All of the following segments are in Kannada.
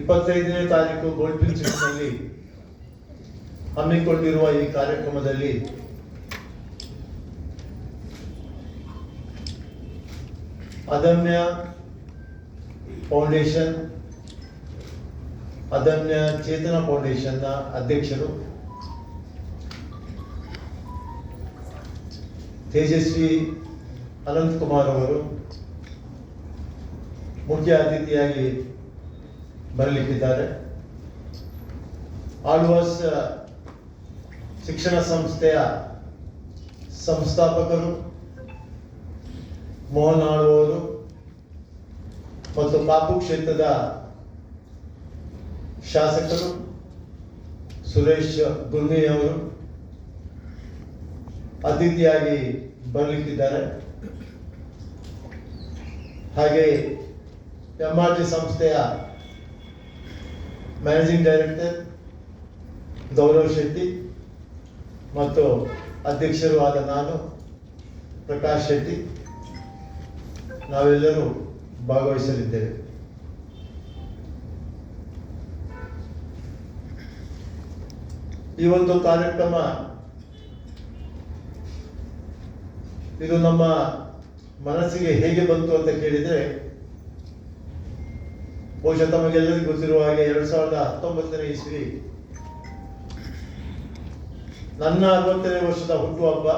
ಇಪ್ಪತ್ತೈದನೇ ತಾರೀಕು ಗೋಲ್ಡ್ ಸಿಟಿನಲ್ಲಿ ಹಮ್ಮಿಕೊಂಡಿರುವ ಈ ಕಾರ್ಯಕ್ರಮದಲ್ಲಿ ಅದಮ್ಯ ಫೌಂಡೇಶನ್, ಅದಮ್ಯ ಚೇತನ ಫೌಂಡೇಶನ್ನ ಅಧ್ಯಕ್ಷರು ತೇಜಸ್ವಿ ಅನಂತ್ ಕುಮಾರ್ ಅವರು ಮುಖ್ಯ ಅತಿಥಿಯಾಗಿ ಬರಲಿಕ್ಕಿದ್ದಾರೆ. ಆಳ್ವಾಸ್ ಶಿಕ್ಷಣ ಸಂಸ್ಥೆಯ ಸಂಸ್ಥಾಪಕರು ಮೋಹನ್ ಆಳ್ವರು ಮತ್ತು ಕಾಪು ಕ್ಷೇತ್ರದ ಶಾಸಕರು ಸುರೇಶ್ ಅವರು ಅತಿಥಿಯಾಗಿ ಬರಲಿಕ್ಕಿದ್ದಾರೆ. ಹಾಗೆ ಎಂ ಆರ್ ಜಿ ಸಂಸ್ಥೆಯ ಮ್ಯಾನೇಜಿಂಗ್ ಡೈರೆಕ್ಟರ್ ಗೌರವ್ ಶೆಟ್ಟಿ ಮತ್ತು ಅಧ್ಯಕ್ಷರು ಆದ ನಾನು, ಪ್ರಕಾಶ್ ಶೆಟ್ಟಿ, ನಾವೆಲ್ಲರೂ ಭಾಗವಹಿಸಲಿದ್ದೇವೆ. ಈ ಒಂದು ಕಾರ್ಯಕ್ರಮ, ಇದು ನಮ್ಮ ಮನಸ್ಸಿಗೆ ಹೇಗೆ ಬಂತು ಅಂತ ಕೇಳಿದರೆ ಬಹುಶಃ ತಮಗೆಲ್ಲರಿಗೂ ಗೊತ್ತಿರುವ ಹಾಗೆ ಎರಡ್ ಸಾವಿರದ ಹತ್ತೊಂಬತ್ತನೇ ಇಸ್ವಿ ನನ್ನ ಅರವತ್ತನೇ ವರ್ಷದ ಹುಟ್ಟುಹಬ್ಬ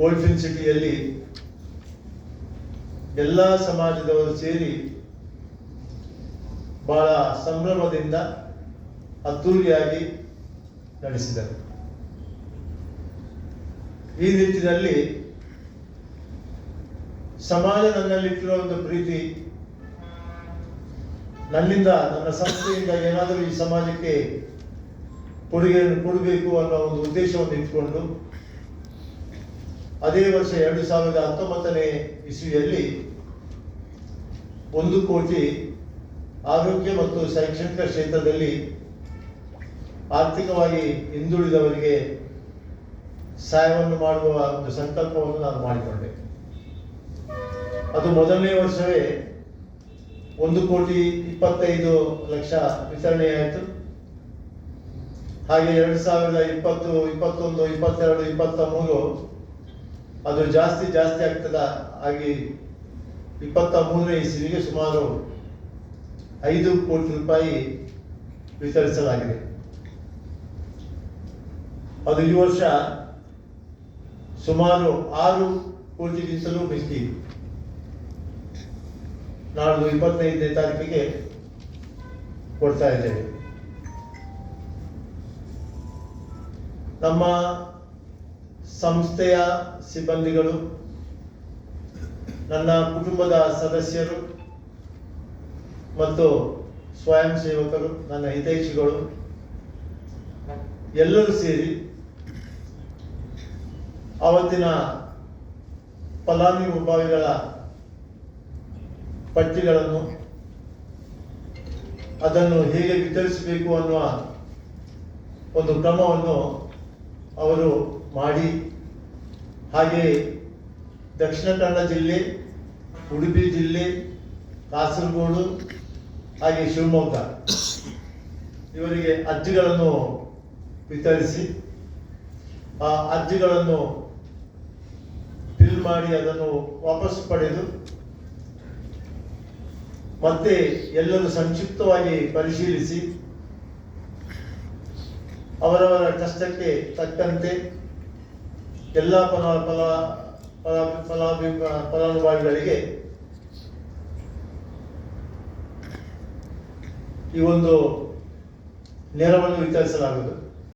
ಗೋಲ್ಫಿನ್ ಸಿಟಿಯಲ್ಲಿ ಎಲ್ಲ ಸಮಾಜದವರು ಸೇರಿ ಬಹಳ ಸಂಭ್ರಮದಿಂದ ಅದ್ದೂರಿಯಾಗಿ ನಡೆಸಿದರು. ಈ ನಿಟ್ಟಿನಲ್ಲಿ ಸಮಾಜ ನನ್ನಲ್ಲಿಟ್ಟಿರೋ ಒಂದು ಪ್ರೀತಿ, ನನ್ನಿಂದ, ನನ್ನ ಸಂಸ್ಥೆಯಿಂದ ಏನಾದರೂ ಈ ಸಮಾಜಕ್ಕೆ ಕೊಡುಗೆಯನ್ನು ಕೊಡಬೇಕು ಅನ್ನೋ ಒಂದು ಉದ್ದೇಶವನ್ನು ಇಟ್ಕೊಂಡು, ಅದೇ ವರ್ಷ ಎರಡು ಸಾವಿರದ ಹತ್ತೊಂಬತ್ತನೇ ಇಸ್ವಿಯಲ್ಲಿ ಒಂದು ಕೋಟಿ ಆರೋಗ್ಯ ಮತ್ತು ಶೈಕ್ಷಣಿಕ ಕ್ಷೇತ್ರದಲ್ಲಿ ಆರ್ಥಿಕವಾಗಿ ಹಿಂದುಳಿದವರಿಗೆ ಸಹಾಯವನ್ನು ಮಾಡುವ ಒಂದು ಸಂಕಲ್ಪವನ್ನು ನಾನು ಮಾಡಿಕೊಂಡೆ. ಅದು ಮೊದಲನೇ ವರ್ಷವೇ ಒಂದು ಕೋಟಿ ಇಪ್ಪತ್ತೈದು ಲಕ್ಷ ವಿತರಣೆಯಾಯಿತು ಹಾಗೆ ಎರಡು ಸಾವಿರದ ಇಪ್ಪತ್ತು, ಇಪ್ಪತ್ತೊಂದು, ಇಪ್ಪತ್ತೆರಡು ಇಪ್ಪತ್ತ ಮೂರು ಅದು ಜಾಸ್ತಿ ಜಾಸ್ತಿ ಆಗ್ತದ ಹಾಗೆ ಇಪ್ಪತ್ತ ಮೂರನೇ ಇಸ್ವಿಗೆ ಸುಮಾರು ಐದು ಕೋಟಿ ರೂಪಾಯಿ ವಿತರಿಸಲಾಗಿದೆ. ಅದು ಈ ವರ್ಷ ಸುಮಾರು ಆರು ಕೋಟಿಗಿಂತಲೂ ಮಿಕ್ಕಿ ನಾಡ್ದು ಇಪ್ಪತ್ತೈದನೇ ತಾರೀಕಿಗೆ ಕೊಡ್ತಾ ಇದ್ದೇವೆ. ನಮ್ಮ ಸಂಸ್ಥೆಯ ಸಿಬ್ಬಂದಿಗಳು, ನನ್ನ ಕುಟುಂಬದ ಸದಸ್ಯರು ಮತ್ತು ಸ್ವಯಂ ಸೇವಕರು, ನನ್ನ ಹಿತೈಷಿಗಳು, ಎಲ್ಲರೂ ಸೇರಿ ಆವತ್ತಿನ ಫಲಾನುಭವಿಗಳ ಪಟ್ಟಿಗಳನ್ನು ಅದನ್ನು ಹೇಗೆ ವಿತರಿಸಬೇಕು ಅನ್ನುವ ಒಂದು ಕ್ರಮವನ್ನು ಅವರು ಮಾಡಿ. ಹಾಗೆ ದಕ್ಷಿಣ ಕನ್ನಡ ಜಿಲ್ಲೆ, ಉಡುಪಿ ಜಿಲ್ಲೆ, ಕಾಸರಗೋಡು, ಹಾಗೆ ಶಿವಮೊಗ್ಗ ಇವರಿಗೆ ಅರ್ಜಿಗಳನ್ನು ವಿತರಿಸಿ, ಆ ಅರ್ಜಿಗಳನ್ನು ಫಿಲ್ ಮಾಡಿ ಅದನ್ನು ವಾಪಸ್ ಪಡೆದು ಮತ್ತೆ ಎಲ್ಲರೂ ಸಂಕ್ಷಿಪ್ತವಾಗಿ ಪರಿಶೀಲಿಸಿ. ಅವರವರ ಕಷ್ಟಕ್ಕೆ ತಕ್ಕಂತೆ ಎಲ್ಲ ಫಲ ಫಲ ಫಲ ಫಲಾಭಿ ಫಲಾನುಭವಿಗಳಿಗೆ ಈ ಒಂದು ನೆರವನ್ನು ವಿತರಿಸಲಾಗುವುದು.